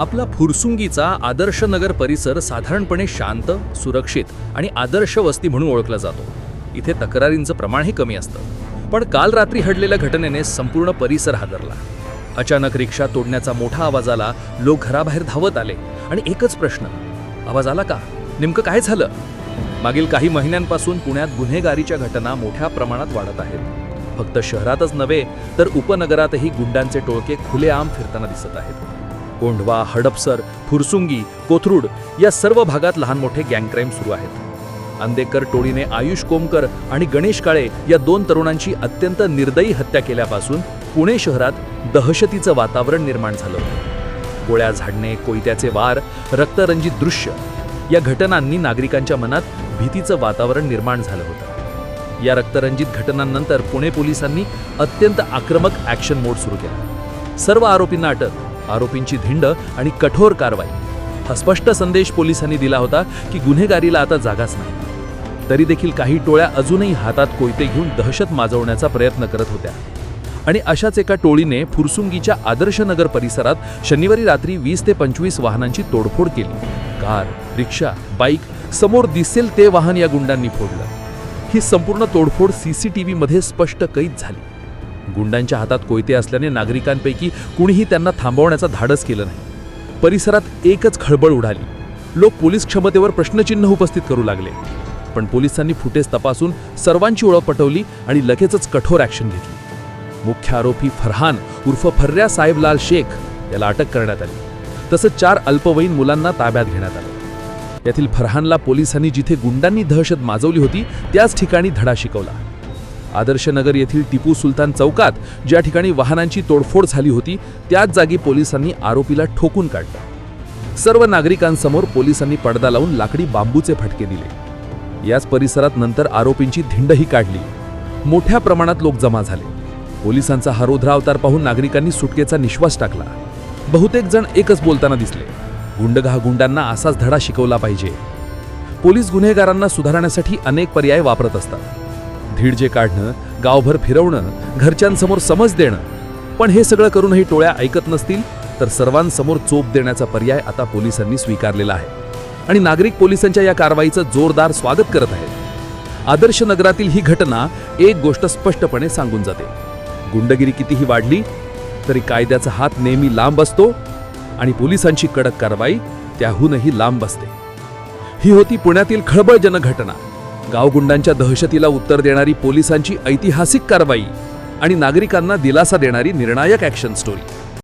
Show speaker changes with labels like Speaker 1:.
Speaker 1: आपला फुरसुंगीचा आदर्श नगर परिसर साधारणपणे शांत सुरक्षित आणि आदर्श वस्ती म्हणून ओळखला जातो. इथे तक्रारींचं प्रमाणही कमी असतं. पण काल रात्री घडलेल्या घटनेने संपूर्ण परिसर हादरला. अचानक रिक्षा तोडण्याचा मोठा आवाज आला लोक घराबाहेर धावत आले आणि एकच प्रश्न आवाज आला का? नेमकं काय झालं? मागील काही महिन्यांपासून पुण्यात गुन्हेगारीच्या घटना मोठ्या प्रमाणात वाढत आहेत. फक्त शहरातच नव्हे तर उपनगरातही गुंडांचे टोळके खुलेआम फिरताना दिसत आहेत. कोंढवा हडपसर फुरसुंगी कोथरूड या सर्व भागात लहान मोठे गँग क्राईम सुरू आहेत. अंदेकर टोळीने आयुष कोमकर आणि गणेश काळे या दोन तरुणांची अत्यंत निर्दयी हत्या केल्यापासून पुणे शहरात दहशतीचं वातावरण निर्माण झालं होतं. गोळ्या झाडणे कोयत्याचे वार रक्तरंजित दृश्य या घटनांनी नागरिकांच्या मनात भीतीचं वातावरण निर्माण झालं होतं. या रक्तरंजित घटनांनंतर पुणे पोलिसांनी अत्यंत आक्रमक ॲक्शन मोड सुरू केला. सर्व आरोपींना अटक आरोपींची धिंड आणि कठोर कारवाई. हा स्पष्ट संदेश पोलिसांनी दिला होता की गुन्हेगारीला आता जागाच नाही. तरी देखील काही टोळ्या अजूनही हातात कोयते घेऊन दहशत माजवण्याचा प्रयत्न करत होत्या. आणि अशाच एका टोळीने फुरसुंगीच्या आदर्शनगर परिसरात शनिवारी रात्री वीस ते पंचवीस वाहनांची तोडफोड केली. कार रिक्षा बाईक समोर दिसेल ते वाहन या गुंडांनी फोडलं. ही संपूर्ण तोडफोड सीसीटीव्हीमध्ये स्पष्ट कैद झाली. गुंडांच्या हातात कोयते असल्याने नागरिकांपैकी कुणीही त्यांना थांबवण्याचा धाडस केलं नाही. परिसरात एकच खळबळ उडाली. लोक पोलीस क्षमतेवर प्रश्नचिन्ह उपस्थित करू लागले. पण पोलिसांनी फुटेज तपासून सर्वांची ओळख पटवली आणि लगेचच कठोर ॲक्शन घेतली. मुख्य आरोपी फरहान उर्फ फर्र्या साहेबलाल शेख याला अटक करण्यात आली. तसंच चार अल्पवयीन मुलांना ताब्यात घेण्यात आलं. यातील फरहानला पोलिसांनी जिथे गुंडांनी दहशत माजवली होती त्याच ठिकाणी धडा शिकवला. आदर्शनगर येथील टिपू सुलतान चौकात ज्या ठिकाणी वाहनांची तोडफोड झाली होती त्याच जागी पोलिसांनी आरोपीला ठोकून काढलं. सर्व नागरिकांसमोर पोलिसांनी पडदा लावून लाकडी बांबूचे फटके दिले. याच परिसरात नंतर आरोपींची धिंडही काढली. मोठ्या प्रमाणात लोक जमा झाले. पोलिसांचा हा अवतार पाहून नागरिकांनी सुटकेचा निश्वास टाकला. बहुतेक जण एकच बोलताना दिसले. गुंडगहा गुंडांना असाच धडा शिकवला पाहिजे. पोलीस गुन्हेगारांना सुधारण्यासाठी अनेक पर्याय वापरत असतात. धीडजे काढणं गावभर फिरवणं घरच्यांसमोर समज देणं. पण हे सगळं करूनही टोळ्या ऐकत नसतील तर सर्वांसमोर चोप देण्याचा पर्याय आता पोलिसांनी स्वीकारलेला आहे. आणि नागरिक पोलिसांच्या या कारवाईचं जोरदार स्वागत करत आहेत. आदर्श नगरातील ही घटना एक गोष्ट स्पष्टपणे सांगून जाते. गुंडगिरी कितीही वाढली तरी कायद्याचा हात नेहमी लांब असतो आणि पोलिसांची कडक कारवाई त्याहूनही लांब असते. ही होती पुण्यातील खळबळजनक घटना. गावगुंडांच्या दहशतीला उत्तर देणारी पोलिसांची ऐतिहासिक कारवाई आणि नागरिकांना दिलासा देणारी निर्णायक ॲक्शन स्टोरी